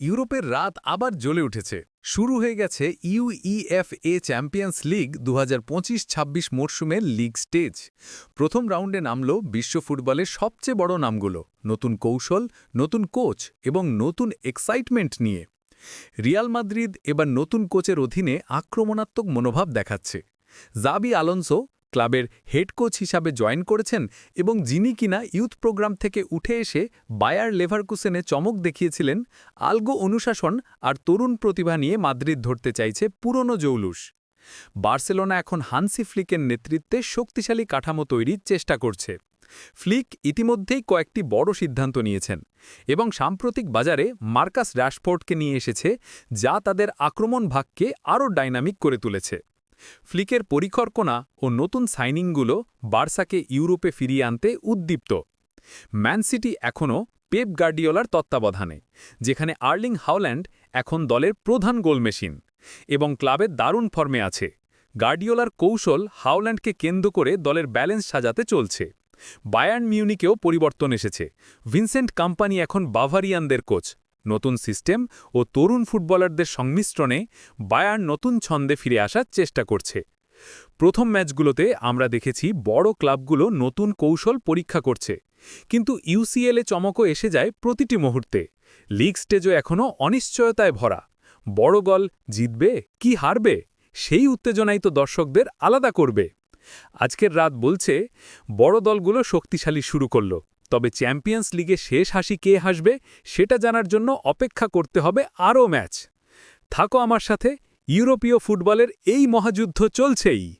ইউরোপের রাত আবার জ্বলে উঠেছে। শুরু হয়ে গেছে ইউইএফএ চ্যাম্পিয়ন্স লিগ দু হাজার পঁচিশ ছাব্বিশ মরশুমের লিগ স্টেজ। প্রথম রাউন্ডে নামল বিশ্ব ফুটবলের সবচেয়ে বড় নামগুলো, নতুন কৌশল, নতুন কোচ এবং নতুন এক্সাইটমেন্ট নিয়ে। রিয়াল মাদ্রিদ এবার নতুন কোচের অধীনে আক্রমণাত্মক মনোভাব দেখাচ্ছে। জাবি আলোনসো ক্লাবের হেড কোচ হিসাবে জয়েন করেছেন এবং যিনি কিনা ইউথ প্রোগ্রাম থেকে উঠে এসে বায়ার লেভারকুসেনে চমক দেখিয়েছিলেন, আলগো অনুশাসন আর তরুণ প্রতিভা নিয়ে মাদ্রিদ ধরতে চাইছে পুরনো জৌলুস। বার্সেলোনা এখন হানসি ফ্লিকের নেতৃত্বে শক্তিশালী কাঠামো তৈরির চেষ্টা করছে। ফ্লিক ইতিমধ্যেই কয়েকটি বড় সিদ্ধান্ত নিয়েছেন এবং সাম্প্রতিক বাজারে মার্কাস র্যাশফোর্ডকে নিয়ে এসেছে, যা তাদের আক্রমণ ভাগকে আরও ডাইনামিক করে তুলেছে। ফ্লিকের পরিকল্পনা ও নতুন সাইনিংগুলো বার্সাকে ইউরোপে ফিরিয়ে আনতে উদ্দীপ্ত। ম্যানসিটি এখনও পেপ গার্ডিওলার তত্ত্বাবধানে, যেখানে আর্লিং হাওল্যান্ড এখন দলের প্রধান গোল মেশিন এবং ক্লাবের দারুণ ফর্মে আছে। গার্ডিওলার কৌশল হাওল্যান্ডকে কেন্দ্র করে দলের ব্যালেন্স সাজাতে চলছে। বায়ার্ন মিউনিকেও পরিবর্তন এসেছে। ভিনসেন্ট কোম্পানি এখন বাভারিয়ানদের কোচ। নতুন সিস্টেম ও তরুণ ফুটবলারদের সংমিশ্রণে বায়ার নতুন ছন্দে ফিরে আসার চেষ্টা করছে। প্রথম ম্যাচগুলোতে আমরা দেখেছি বড় ক্লাবগুলো নতুন কৌশল পরীক্ষা করছে, কিন্তু ইউসিএলে চমকও এসে যায় প্রতিটি মুহূর্তে। লিগ স্টেজও এখনও অনিশ্চয়তায় ভরা। বড় গল জিতবে, কি হারবে, সেই উত্তেজনাই তো দর্শকদের আলাদা করবে। আজকের রাত বলছে, বড় দলগুলো শক্তিশালী শুরু করল। তবে চ্যাম্পিয়ন্স লিগে শেষ হাসি কে হাসবে, সেটা জানার জন্য অপেক্ষা করতে হবে আরও ম্যাচ। থাকো আমার সাথে, ইউরোপীয় ফুটবলের এই মহাযুদ্ধ চলছেই।